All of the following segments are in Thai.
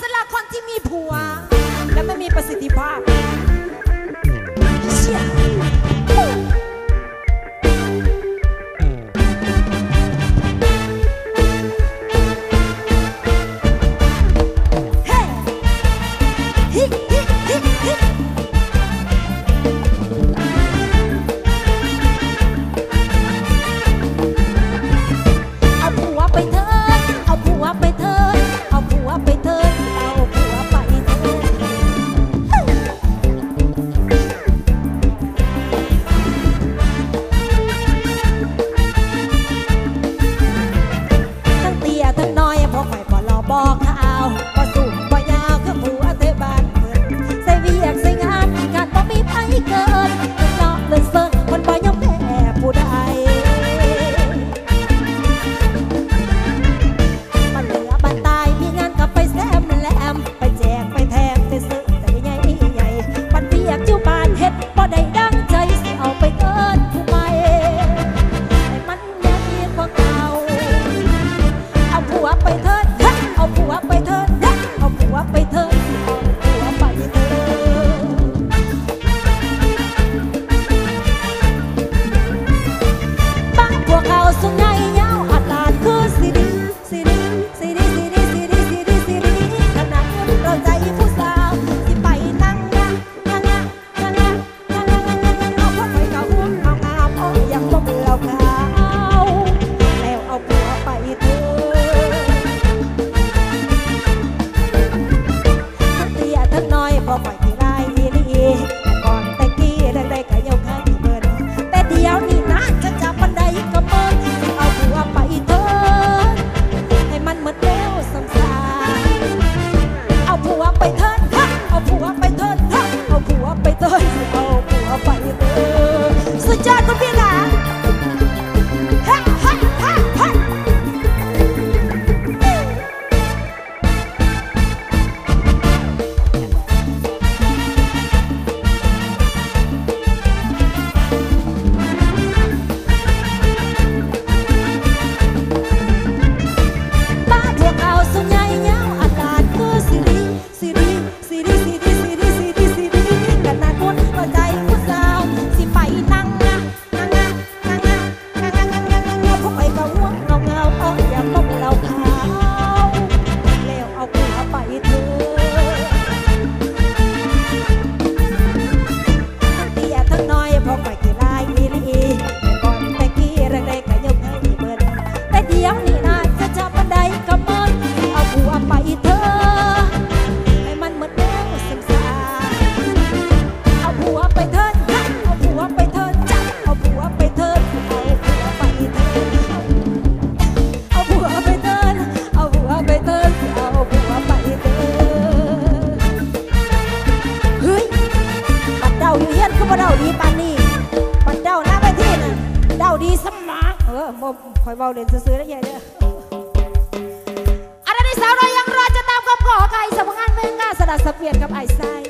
สละคนที่มีผัว และไม่มีประสิทธิภาพเฮ้ฮิฮิฮิฮิ บ่คอยเบาเล่นซื้อๆแล้ใหญ่เด้ออันนี้สาวน้อยยังรอจะตามกับขอไก่สำงานเมืองกาสลัดสเปียนกับไอ้ไส้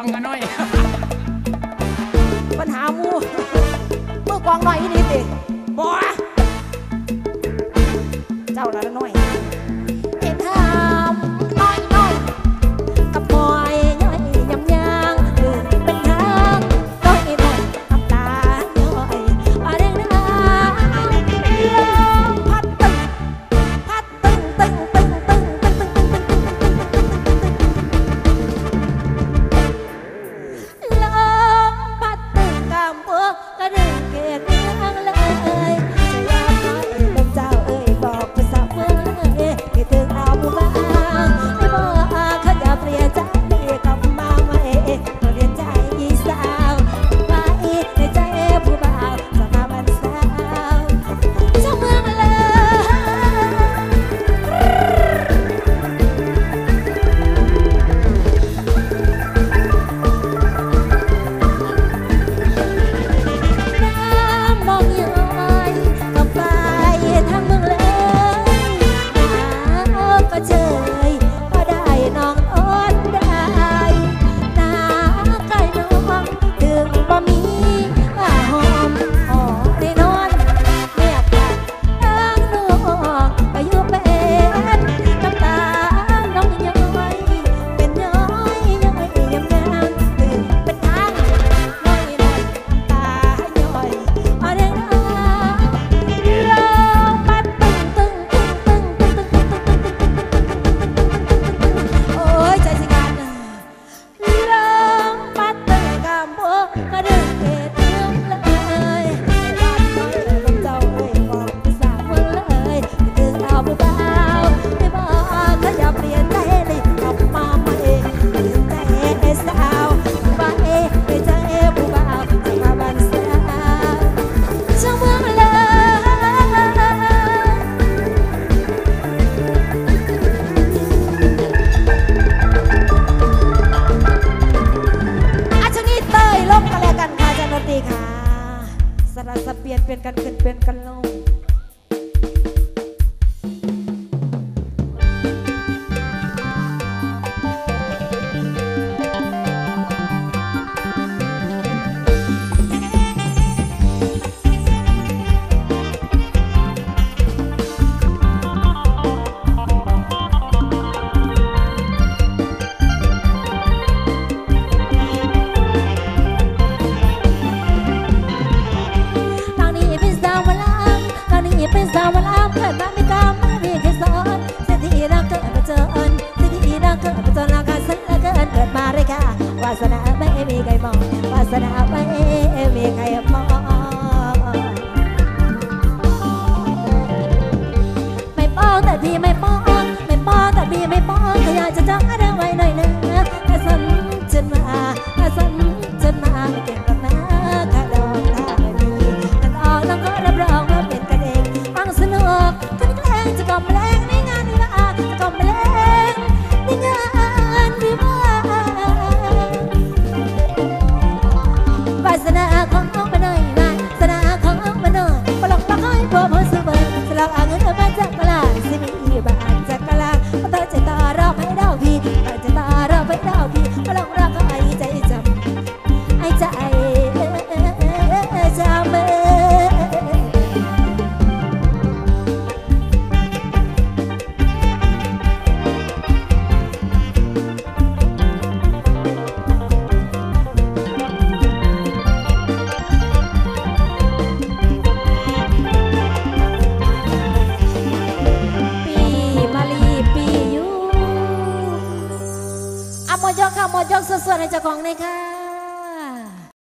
องมาหน่อย ปัญหามูเมื่อกองหน่อยนี่นิ สนาไปมีใครมอง